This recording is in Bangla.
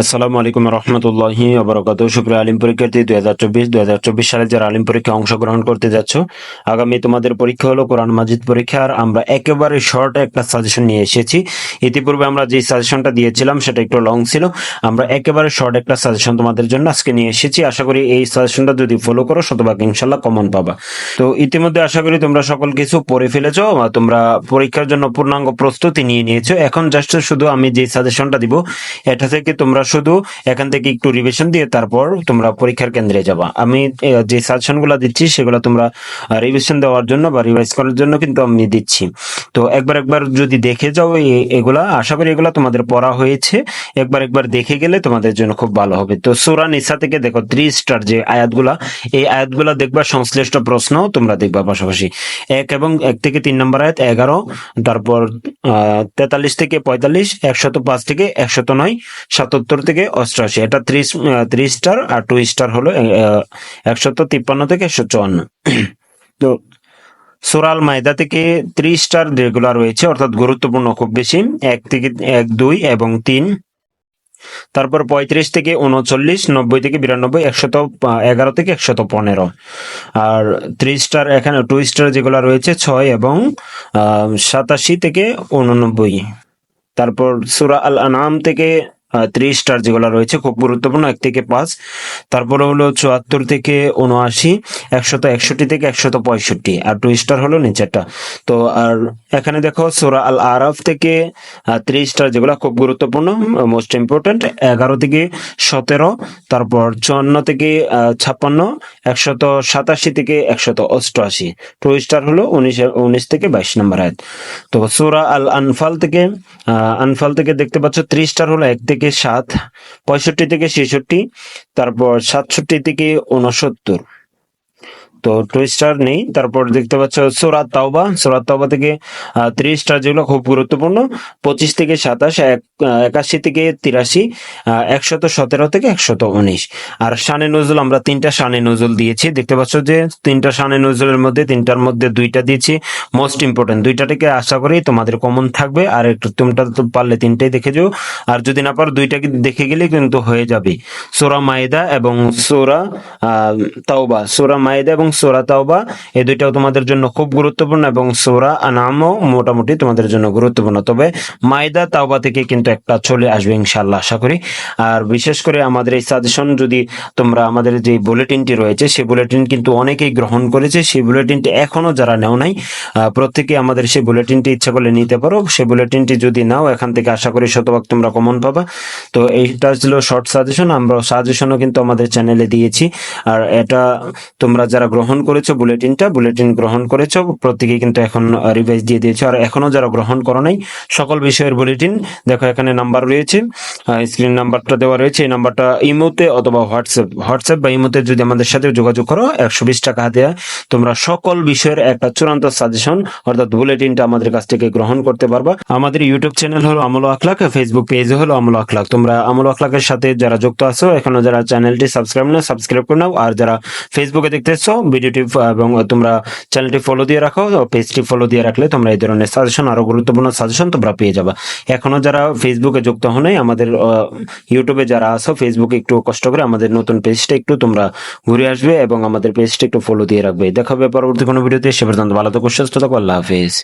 আসসালামু আলাইকুম রহমতুল্লাহি আবরকাত সুপ্রিয় আলিম পরীক্ষার্থী, দুই হাজার চব্বিশ, দুই হাজার চব্বিশ সালে যারা আলিম পরীক্ষায় অংশগ্রহণ করতে যাচ্ছ, আগামী তোমাদের পরীক্ষা হলো কোরআন মাজিদ পরীক্ষা। আর আমরা একেবারে শর্ট একটা সাজেশন নিয়ে এসেছি। ইতিপূর্বে আমরা যে সাজেশনটা দিয়েছিলাম, সেটা একটু লং ছিল। আমরা একেবারে শর্ট একটা সাজেশন তোমাদের জন্য আজকে নিয়ে এসেছি। আশা করি এই সাজেশনটা যদি ফলো করো, শতভাগ ইনশাল্লাহ কমন পাবা। তো ইতিমধ্যে আশা করি তোমরা সকল কিছু পড়ে ফেলেছো তোমরা পরীক্ষার জন্য পূর্ণাঙ্গ প্রস্তুতি নিয়ে নিয়েছো। এখন জাস্ট শুধু আমি যে সাজেশনটা দিব, এটা থেকে তোমরা শুধু এখান থেকে একটু রিভিশন দিয়ে তারপর তোমরা পরীক্ষার কেন্দ্রে যাবা। আমি যে সাজেশনগুলো দিচ্ছি, সেগুলো তোমরা রিভিশন দেওয়ার জন্য বা রিভাইজ করার জন্য কিন্তু আমি দিচ্ছি। তো একবার একবার যদি দেখে যাও এগুলা, আশা করি এগুলা তোমাদের পড়া হয়েছে। একবার একবার দেখে গেলে তোমাদের জন্য খুব ভালো হবে। তো সুরা নিসা থেকে দেখো থ্রি স্টার যে আয়াতগুলা, এই আয়াতগুলা দেখবা সংশ্লিষ্ট প্রশ্ন তোমরা দেখবা পাশাপাশি। এক এবং এক থেকে তিন নম্বর আয়াত, এগারো, তারপর তেতাল্লিশ থেকে পঁয়তাল্লিশ, একশত পাঁচ থেকে একশত নয়, সাতাত্তর থেকে অষ্টআশি। এটা থ্রি থ্রি স্টার আর টু স্টার হলো একশত তিপ্পান্ন থেকে একশো চুয়ান্ন। তো সোরাল মায়দা থেকে থ্রি স্টার যেগুলো রয়েছে, অর্থাৎ গুরুত্বপূর্ণ খুব বেশি। এক থেকে, এক, দুই এবং তিন। তারপর পঁয়ত্রিশ থেকে উনচল্লিশ, নব্বই থেকে বিরানব্বই, একশত এগারো থেকে একশত পনেরো। আর থ্রি স্টার এখানে টু স্টার যেগুলো রয়েছে, ছয় এবং সাতাশি থেকে উননব্বই। তারপর সুরা আল আনাম থেকে থ্রি স্টার যেগুলো রয়েছে, খুব গুরুত্বপূর্ণ, এক থেকে পাঁচ। তারপরে হলো চুয়াত্তর থেকে উনআশি, একশত একষট্টি থেকে একশত পঁয়ষট্টি, আর টু স্টার হলো নিচেরটা। তো আর এখানে দেখো, সুরা আল আরাফ থেকে থ্রি স্টার যেগুলো খুব গুরুত্বপূর্ণ মোস্ট ইম্পর্টেন্ট এগারো থেকে সতেরো, তারপর চুয়ান্ন থেকে ছাপ্পান্ন, একশত সাতাশি থেকে একশত অষ্টআশি। টু স্টার হলো উনিশ উনিশ থেকে বাইশ নম্বর আয়াত। তো সুরা আল আনফাল থেকে আনফাল থেকে দেখতে পাচ্ছ থ্রি স্টার হলো এক থেকে সাত, পঁয়ষট্টি থেকে ছেষট্টি, তারপর সাতষট্টি থেকে উনসত্তর তো টু স্টার নেই, তারপর দেখতে পাচ্ছ সোরাত তাওবা। সোরাত তাওবা থেকে ত্রিশটা যেগুলো খুব গুরুত্বপূর্ণ, পঁচিশ থেকে সাতাশ, এক একাশি থেকে তিরাশি একশত সতেরো থেকে একশত উনিশ। আর শানে নজরুল, আমরা তিনটা শানে নজরুল দিয়েছি। দেখতে পাচ্ছ যে তিনটা শানে নজরুলের মধ্যে, তিনটার মধ্যে দুইটা দিয়েছি। মোস্ট ইম্পর্টেন্ট দুইটা থেকে আশা করি তোমাদের কমন থাকবে। আর একটু তোমরা তো পারলে তিনটাই দেখে যাও। আর যদি না পারো, দুইটা দেখে গেলে কিন্তু হয়ে যাবে। সোরা মায়েদা এবং সোরা তাওবা। সোরা মায়েদা এবং সোরা তাওবা, এই দুইটাও তোমাদের জন্য খুব গুরুত্বপূর্ণ এবং সোরা আনামও মোটামুটি তোমাদের জন্য গুরুত্বপূর্ণ। তবে মায়েদা, তাওবা থেকে কিন্তু একটা চলে আসবে ইনশাল্লাহ আশা করি। আর বিশেষ করে আমাদের এই সাজেশন যদি তোমরা আমাদের যে বুলেটিনটি রয়েছে সেই বুলেটিন কিন্তু অনেকেই গ্রহণ করেছে। সেই বুলেটিনটি এখনও যারা নেও নাই প্রত্যেকে আমাদের সেই বুলেটিনটি ইচ্ছা করলে নিতে পারো। সেই বুলেটিনটি যদি নাও, এখান থেকে আশা করি শতভাগ তোমরা কমন পাবা। তো এইটা ছিল শর্ট সাজেশন আমরা সাজেশনও কিন্তু আমাদের চ্যানেলে দিয়েছি। আর এটা তোমরা যারা গ্রহণ করেছ বুলেটিনটা বুলেটিন গ্রহণ করেছ, প্রত্যেকেই কিন্তু এখন রিভাইজ দিয়ে দিয়েছ। আর এখনও যারা গ্রহণ করো নাই, সকল বিষয়ের বুলেটিন দেখো এখানে নাম্বার রয়েছে স্ক্রিন নাম্বারটা দেওয়া রয়েছে, এই নাম্বারটা ইমোতে অথবা হোয়াটসঅ্যাপ হোয়াটসঅ্যাপ বা ইমোতে যদি আমাদের সাথে যোগাযোগ করো, একশো বিশ টাকা দেয়া তোমরা সকল বিষয়ের একটা চূড়ান্ত সাজেশন অর্থাৎ বুলেটিনটা আমাদের কাছ থেকে গ্রহণ করতে পারবা। আমাদের ইউটিউব চ্যানেল হলো আমল আখলাক ফেসবুক পেজ হলো আমল আখলাক। তোমরা আমল আখলাকের সাথে যারা যুক্ত আছো, এখনও যারা চ্যানেলটি সাবস্ক্রাইব না সাবস্ক্রাইব করে নাও। আর যারা ফেসবুকে দেখতেছো ভিডিওটি এবং তোমরা চ্যানেলটি ফলো দিয়ে রাখো পেজটি ফলো দিয়ে রাখলে তোমরা এই ধরনের সাজেশন আরও গুরুত্বপূর্ণ সাজেশন তোমরা পেয়ে যাবা। এখনও যারা ফেসবুকে যুক্ত হো নাই আমাদের ইউটিউবে যারা আসো ফেসবুকে একটু কষ্ট করে আমাদের নতুন পেজটা একটু তোমরা ঘুরে আসবে এবং আমাদের পেজটা একটু ফলো দিয়ে রাখবে। দেখাবে পরবর্তী কোনো ভিডিওতে। সে পর্যন্ত ভালো থাকো, সুস্থ থাকো, আল্লাহ হাফেজ।